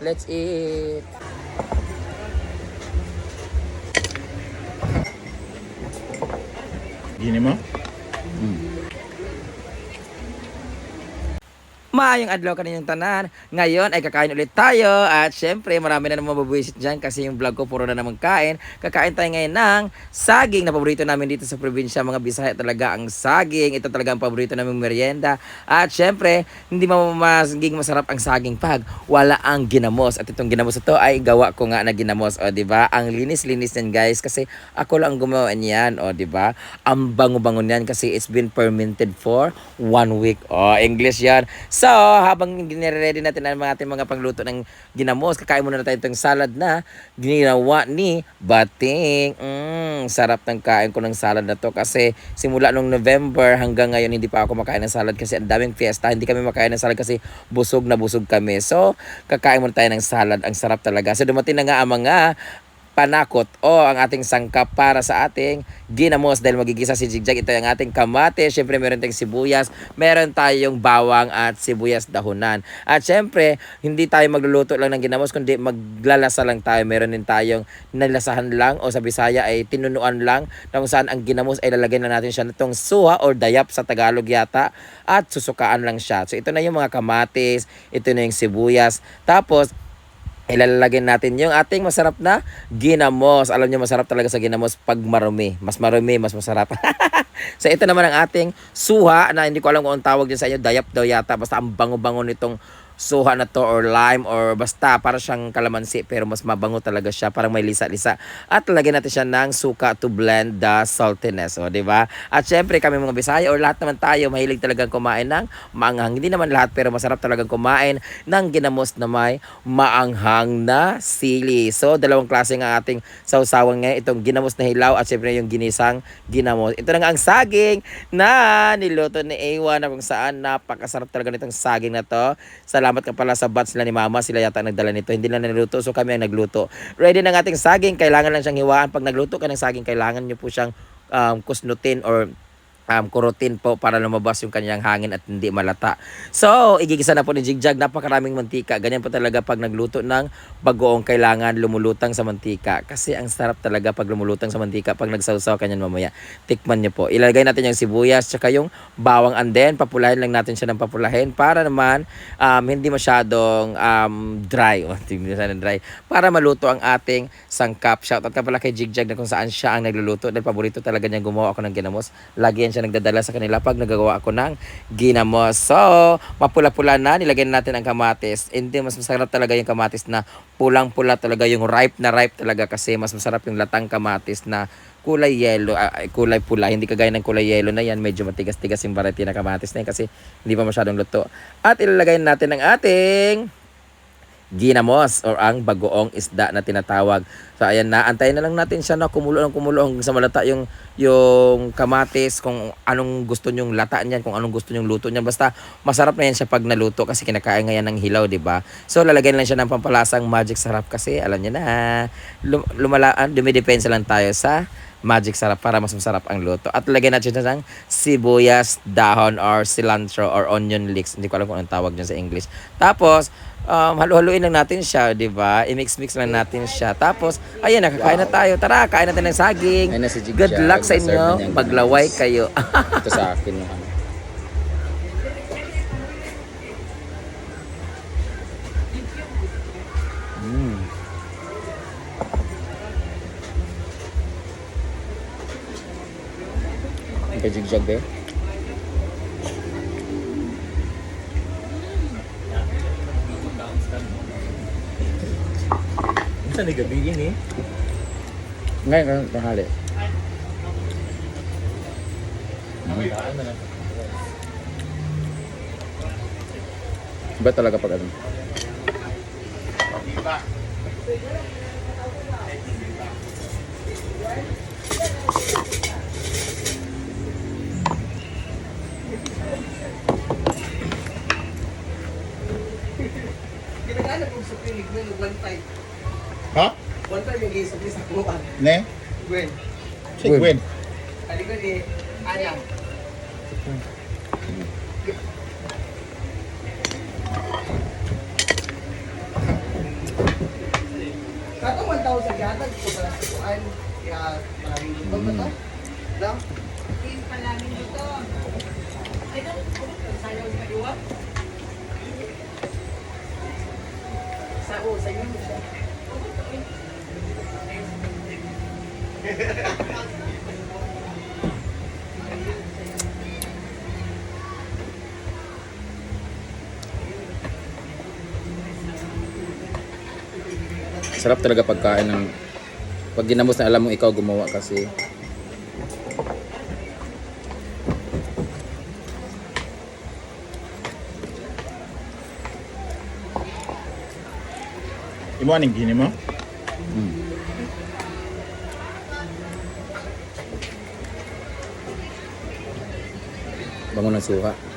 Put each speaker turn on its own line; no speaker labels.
Let's eat.
Gini mo?
Maayong adlaw kaninyong tanan. Ngayon ay kakain ulit tayo at syempre marami na naman mabubuisit dyan kasi yung vlog ko puro na naman kain. Kakain tayo ngayon ng saging na paborito namin dito sa probinsya. Mga Bisaya talaga ang saging. Ito talaga ang paborito naming merienda. At syempre, hindi mo magiging masarap ang saging pag wala ang ginamos. At itong ginamos ito ay gawa ko nga na ginamos. O, ba? Ang linis-linis yan guys kasi ako lang ang gumawa niyan. O, ba? Ang bango-bango niyan kasi it's been fermented for one week. O, English yan. So, habang ginire-ready natin ang mga ating mga pangluto ng ginamos, kakain muna na tayo itong salad na ginawa ni Bating. Mm, sarap ng kain ko ng salad na to kasi simula nung November hanggang ngayon hindi pa ako makain ng salad kasi ang daming fiesta. Hindi kami makain ng salad kasi busog na busog kami. So, kakain muna tayo ng salad. Ang sarap talaga. So, dumating na nga ang mga panakot o ang ating sangkap para sa ating ginamos dahil magigisa si Jigjag. Ito yung ating kamate. Siyempre meron tayong sibuyas, meron tayong bawang at sibuyas dahunan. At siyempre, hindi tayo magluluto lang ng ginamos kundi maglalasa lang tayo. Meron din tayong nalasahan lang o sa Bisaya ay tinunuan lang na kung saan ang ginamos ay lalagyan na natin siya nitong suha or dayap sa Tagalog yata at susukaan lang siya. So ito na yung mga kamatis, ito na yung sibuyas. Tapos ilalagay natin yung ating masarap na ginamos. Alam niyo masarap talaga sa ginamos pag marumi. Mas marumi, mas masarap. so ito naman ang ating suha na hindi ko alam kung ang tawag din sa inyo. Dayap daw yata. Basta ang bango-bango nitong suha na to or lime or basta para siyang kalamansi pero mas mabango talaga siya. Parang may lisa-lisa. At lagyan natin siya ng suka to blend the saltiness o di ba? At syempre kami mga Bisaya or lahat naman tayo mahilig talagang kumain ng maanghang. Hindi naman lahat pero masarap talagang kumain ng ginamos na may maanghang na sili. So dalawang klase ng ating sausawan ngayon. Itong ginamos na hilaw at syempre yung ginisang ginamos. Ito na nga ang saging na niluto ni Ewa na kung saan napakasarap talaga nitong saging na to. Salamat ka pala sa batch sila ni Mama. Sila yata nagdala nito. Hindi na niluto. So kami ang nagluto. Ready ng ating saging. Kailangan lang siyang hiwaan. Pag nagluto ka ng saging, kailangan nyo po siyang um, kusnutin or um, kurutin po para lumabas yung kanyang hangin at hindi malata. So, igigisa na po ni Jigjag. Napakaraming mantika. Ganyan po talaga pag nagluto ng bagoong kailangan lumulutang sa mantika. Kasi ang sarap talaga pag lumulutang sa mantika pag nagsawsaw kanyan mamaya. Tikman niyo po. Ilagay natin yung sibuyas tsaka yung bawang and then papulahin lang natin siya ng papulahin para naman um, hindi masyadong um, dry. O, hindi masyadong dry. Para maluto ang ating sangkap. Shoutout ka pala kay Jigjag na kung saan siya ang nagluluto. Dahil paborito talaga niya gumawa ako ng ginamos. Lagi yan siya nagdadala sa kanila pag nagagawa ako ng ginamos. So, mapula-pula na, nilagay na natin ang kamatis. Hindi, mas masarap talaga yung kamatis na pulang-pula talaga, yung ripe na ripe talaga kasi mas masarap yung latang kamatis na kulay yellow, ay, kulay pula, hindi kagaya ng kulay yellow na yan, medyo matigas-tigas yung variety na kamatis na yan kasi hindi pa masyadong luto. At ilalagay natin ang ating ginamos or ang bagoong isda na tinatawag. So ayan na, antayin na lang natin siya na kumulo ng kumulo hanggang sa malata yung yung kamatis kung anong gusto nyong lata niyan, kung anong gusto nyong luto niyan. Basta masarap na yan siya pag naluto kasi kinakain nga yan ng hilaw, 'di ba? So lalagyan lang siya ng pampalasang magic sarap kasi alam niyo na, lum, lumalaan, dumidepensa lang tayo sa magic sarap para mas masarap ang luto. At lagyan natin siya ng sibuyas, dahon, or cilantro, or onion leeks. Hindi ko alam kung anong tawag dyan sa English. Tapos, um, halu-haluin lang natin siya, di ba? I-mix-mix lang natin siya. Tapos, ayan, nakakain na tayo. Tara, kain natin ng saging.
Ayun na si Jigjag.
Good luck sa
na
inyo.
ginamos.
kayo.
Ito sa akin yung Ang kajigjag eh.
Saan ni gabi yun eh?
Ngayon ka tanghali. Iba talaga pag ano.
Ginagana kong sa clinic mo one time.
Ha?
One time kuwan.
Ne?
Gwen.
Si Gwen.
Kali ko ni Anya. tao sa gatag ko pala sa kuan. Kaya maraming lumbag ba to? No? Sa o, sa inyo siya.
Sarap talaga pagkain ng pag ginamos na alam mo ikaw gumawa kasi
Imo aning gini mo?
mm. Bango ng suha.